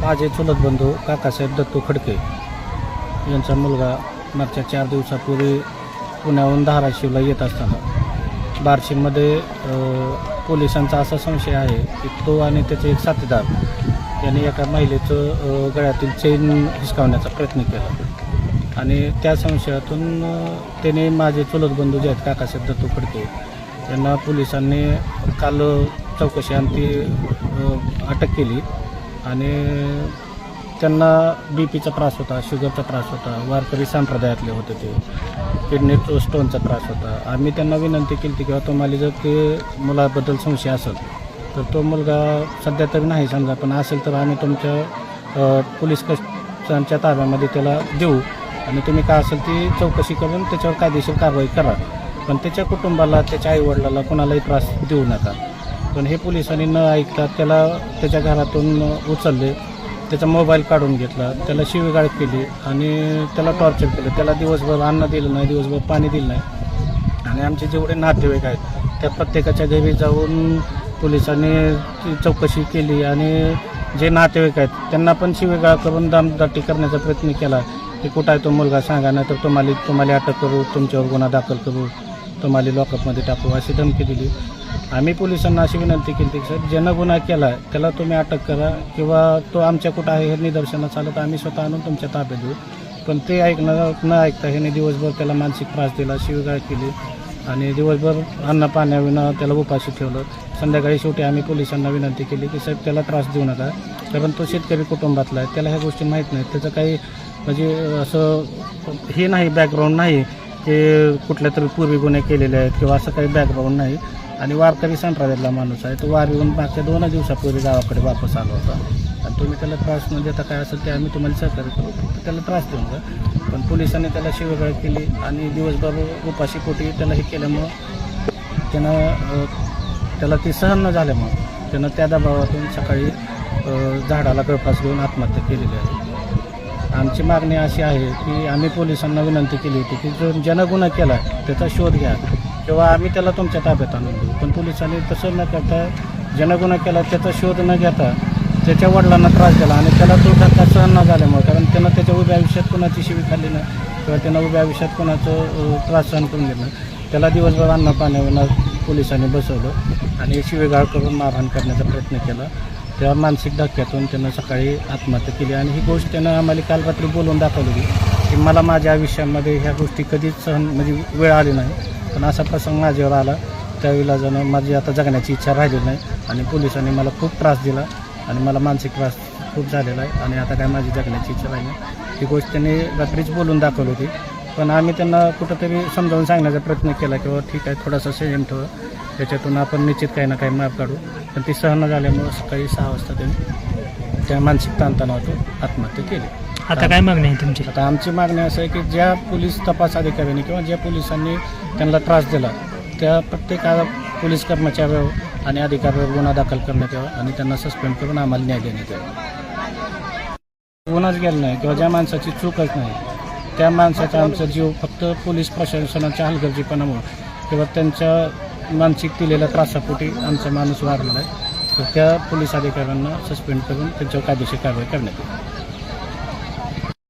माझे चुलत बंधू काकासाहेब दत्तू खडके यांचा मुलगा मागच्या चार दिवसापूर्वी पुण्याहून धाराशिवला येत असताना. बार्शीमध्ये पोलिसांचा असा संशय आहे की तो आणि त्याचे एक साथीदार यांनी एका महिलेचं गळ्यातील चेन हिसकावण्याचा प्रयत्न केला. आणि त्या संशयातून त्याने माझे चुलत बंधू जे आहेत काकासाहेब दत्तू खडके यांना पोलिसांनी काल चौकशी आणि अटक केली. आणि त्यांना बी पीचा त्रास होता शुगरचा त्रास होता वारकरी संप्रदायातले होते ते. किडनी स्टोनचा त्रास होता. आम्ही त्यांना विनंती केली होती किंवा तुम्हाला जर ते मुलाबद्दल संशय असेल तर तो मुलगा सध्या तरी नाही समजा पण असेल तर आम्ही तुमच्या पोलीस कष्टांच्या ताब्यामध्ये त्याला देऊ. आणि तुम्ही काय असेल ती चौकशी करून त्याच्यावर कायदेशीर कारवाई करा. पण त्याच्या कुटुंबाला त्याच्या आईवडिलाला कोणालाही त्रास देऊ नका. पण हे पोलिसांनी न ऐकता त्याला त्याच्या घरातून उचलले. त्याचा मोबाईल काढून घेतला. त्याला शिवीगाळ केली आणि त्याला टॉर्चर केलं. त्याला दिवसभर अन्न दिलं नाही दिवसभर पाणी दिलं नाही. आणि आमचे जेवढे नातेवाईक आहेत त्या प्रत्येकाच्या घरी जाऊन पोलिसांनी ती चौकशी केली आणि जे नातेवाईक आहेत त्यांना पण शिवीगाळ करून दामदाटी करण्याचा प्रयत्न केला. की कुठं आहे तो मुलगा सांगा नाही तर तुम्हाला तुम्हाला अटक करू तुमच्यावर गुन्हा दाखल करू तुम्हाला लॉकअपमध्ये टाकू अशी धमकी दिली. आम्ही पोलिसांना अशी विनंती केली की साहेब ज्यानं गुन्हा केला त्याला तुम्ही अटक करा किंवा तो आमच्या कुठं आहे हे निदर्शनास आलं तर आम्ही स्वतः आणून तुमच्या ताब्यात देऊ. पण ते ऐकणं न ऐकता ह्याने दिवसभर त्याला मानसिक त्रास दिला शिवगाळ केली आणि दिवसभर अन्न पाण्याविना त्याला उपाशी ठेवलं. संध्याकाळी शेवटी आम्ही पोलिसांना विनंती केली की साहेब त्याला त्रास देऊ नका कारण तो शेतकरी कुटुंबातला आहे त्याला ह्या गोष्टी माहीत नाहीत. त्याचं काही म्हणजे असं हे नाही बॅकग्राऊंड नाही की कुठल्या तरी पूर्वी गुन्हे केलेले आहेत किंवा असं काही बॅकग्राऊंड नाही. आणि वारकरी संप्रदायातला माणूस आहे तो वार येऊन मागच्या दोन दिवसापूर्वी गावाकडे वापस आला होता. आणि तुम्ही त्याला त्रास म्हणजे न देता काय असेल ते आम्ही तुम्हाला सहकार्य करू. फक्त त्याला त्रास देऊन जा. पण पोलिसांनी त्याला शिवगाळ केली आणि दिवसभर उपाशी पोटी त्याला हे केल्यामुळं त्यानं त्याला ती सहन न झाल्यामुळं त्यानं त्या दबावातून सकाळी झाडाला गळफास घेऊन आत्महत्या केलेली आहे. आमची मागणी अशी आहे की आम्ही पोलिसांना विनंती केली होती की जो ज्यानं गुन्हा केला त्याचा शोध घ्या. किंवा आम्ही त्याला तुमच्या ताब्यात आणून देऊ. पण पोलिसांनी तसं न करता ज्यानं गुन्हा केला त्याचा शोध न घेता त्याच्या वडिलांना त्रास दिला आणि त्याला तो धक्का सहन न झाल्यामुळे कारण त्यानं त्याच्या उभ्या आयुष्यात कोणाची शिवी खाल्ली नाही किंवा त्यानं उभ्या आयुष्यात कोणाचं त्रास सहन करून घेतलं त्याला दिवसभर अन्न पाण्याविना पोलिसांनी बसवलं आणि शिवेगाळ करून मारहाण करण्याचा प्रयत्न केला. त्या मानसिक धक्क्यातून त्यानं सकाळी आत्महत्या केली आणि ही गोष्ट त्यानं आम्हाला काल रात्री बोलून दाखवली होती की मला माझ्या आयुष्यामध्ये ह्या गोष्टी कधीच सहन म्हणजे वेळ आली नाही. पण असा प्रसंग माझ्यावर आला. त्यावेळेला जाणं माझी आता जगण्याची इच्छा राहिली नाही आणि पोलिसांनी मला खूप त्रास दिला आणि मला मानसिक त्रास खूप झालेला आहे आणि आता काय माझी जगण्याची इच्छा राहिली ही गोष्ट त्यांनी रात्रीच बोलून दाखवली होती. पण आम्ही त्यांना कुठंतरी समजावून सांगण्याचा प्रयत्न केला किंवा ठीक आहे थोडासा संयम ठेवा. त्याच्यातून आपण निश्चित काही ना काही मार्ग काढू. पण ती सहन झाल्यामुळं सकाळी सहा वाजता त्यांनी त्या मानसिक ताणतणावातून आत्महत्या केली. आता काय मागणी आहे तुमची? आता आमची मागणी असं आहे की ज्या पोलीस तपास अधिकाऱ्यांनी किंवा ज्या पोलिसांनी त्यांना त्रास दिला त्या प्रत्येक पोलीस कर्मचाऱ्यावर आणि अधिकाऱ्यावर गुन्हा दाखल करण्यात यावा आणि त्यांना सस्पेंड करून आम्हाला न्याय देण्यात यावा. गुन्हाच गेला नाही किंवा ज्या माणसाची चूकच नाही त्या माणसाचा आमचा जीव फक्त पोलीस प्रशासनाच्या हलगर्जीपणामुळे किंवा त्यांच्या मानसिक दिलेल्या त्रासापोटी आमचा माणूस वारलेला आहे. तर त्या पोलीस अधिकाऱ्यांना सस्पेंड करून त्यांच्यावर कायदेशीर कारवाई करण्यात येईल.